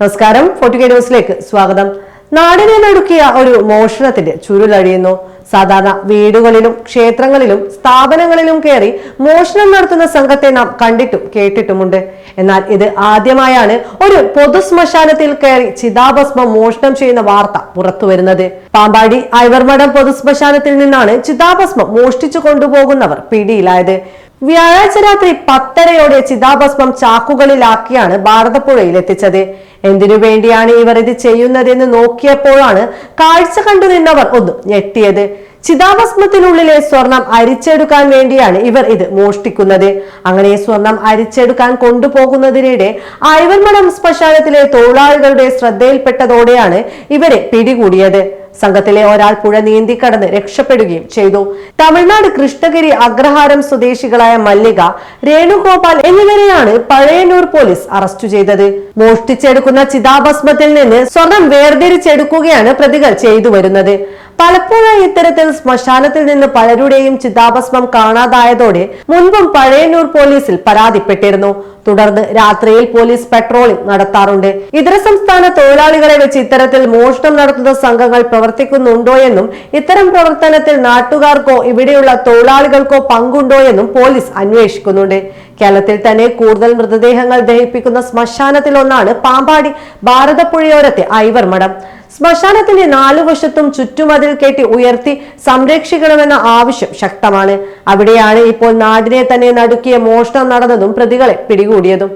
നമസ്കാരം. ഫോർട്ടി ന്യൂസിലേക്ക് സ്വാഗതം. നാടിനെ നടുക്കിയ ഒരു മോഷണത്തിന്റെ ചുരുളഴിയുന്നു സാധാരണ വീടുകളിലും ക്ഷേത്രങ്ങളിലും സ്ഥാപനങ്ങളിലും കയറി മോഷണം നടത്തുന്ന സംഘത്തെ നാം കണ്ടിട്ടും കേട്ടിട്ടുമുണ്ട്. എന്നാൽ ഇത് ആദ്യമായാണ് ഒരു പൊതു ശ്മശാനത്തിൽ കയറി ചിതാഭസ്മം മോഷണം ചെയ്യുന്ന വാർത്ത പുറത്തു വരുന്നത്. പാമ്പാടി ഐവർമഠം പൊതു ശ്മശാനത്തിൽ നിന്നാണ് ചിതാഭസ്മം മോഷ്ടിച്ചു കൊണ്ടുപോകുന്നവർ പിടിയിലായത്. വ്യാഴാഴ്ച രാത്രി പത്തരയോടെ ചിതാഭസ്മം ചാക്കുകളിലാക്കിയാണ് ഭാരതപ്പുഴയിൽ എത്തിച്ചത്. എന്തിനു വേണ്ടിയാണ് ഇവർ ഇത് ചെയ്യുന്നതെന്ന് നോക്കിയപ്പോഴാണ് കാഴ്ച കണ്ടു നിന്നവർ ഒന്ന് ഞെട്ടിയത്. ചിതാഭസ്മത്തിനുള്ളിലെ സ്വർണം അരിച്ചെടുക്കാൻ വേണ്ടിയാണ് ഇവർ ഇത് മോഷ്ടിക്കുന്നത്. അങ്ങനെ സ്വർണം അരിച്ചെടുക്കാൻ കൊണ്ടുപോകുന്നതിനിടെ ഐവർമഠം ശ്മശാനത്തിലെ തൊഴിലാളികളുടെ ശ്രദ്ധയിൽപ്പെട്ടതോടെയാണ് ഇവരെ പിടികൂടിയത്. സംഘത്തിലെ ഒരാൾ പുഴ നീന്തിക്കടന്ന് രക്ഷപ്പെടുകയും ചെയ്തു. തമിഴ്നാട് കൃഷ്ണഗിരി അഗ്രഹാരം സ്വദേശികളായ മല്ലിക രേണുഗോപാൽ എന്നിവരെയാണ് പഴയന്നൂർ പോലീസ് അറസ്റ്റ് ചെയ്തത്. മോഷ്ടിച്ചെടുക്കുന്ന ചിതാഭസ്മത്തിൽ നിന്ന് സ്വർണം വേർതിരിച്ചെടുക്കുകയാണ് പ്രതികൾ ചെയ്തു വരുന്നത്. പലപ്പോഴായി ഇത്തരത്തിൽ ശ്മശാനത്തിൽ നിന്ന് പലരുടെയും ചിതാഭസ്മം കാണാതായതോടെ മുൻപും പഴയന്നൂർ പോലീസിൽ പരാതിപ്പെട്ടിരുന്നു. തുടർന്ന് രാത്രിയിൽ പോലീസ് പെട്രോളിംഗ് നടത്താറുണ്ട്. ഇതര സംസ്ഥാന തൊഴിലാളികളെ വെച്ച് ഇത്തരത്തിൽ മോഷണം നടത്തുന്ന സംഘങ്ങൾ പ്രവർത്തിക്കുന്നുണ്ടോ എന്നും ഇത്തരം പ്രവർത്തനത്തിൽ നാട്ടുകാർക്കോ ഇവിടെയുള്ള തൊഴിലാളികൾക്കോ പങ്കുണ്ടോ എന്നും പോലീസ് അന്വേഷിക്കുന്നുണ്ട്. കേരളത്തിൽ തന്നെ കൂടുതൽ മൃതദേഹങ്ങൾ ദഹിപ്പിക്കുന്ന ശ്മശാനത്തിലൊന്നാണ് പാമ്പാടി ഭാരതപ്പുഴയോരത്തെ ഐവർ മഠം. ശ്മശാനത്തിന്റെ നാലു വശത്തും ചുറ്റുമതിൽ കെട്ടി ഉയർത്തി സംരക്ഷിക്കണമെന്ന ആവശ്യം ശക്തമാണ്. അവിടെയാണ് ഇപ്പോൾ നാടിനെ തന്നെ നടുക്കിയ മോഷണം നടന്നതും പ്രതികളെ പിടികൂടിയതും.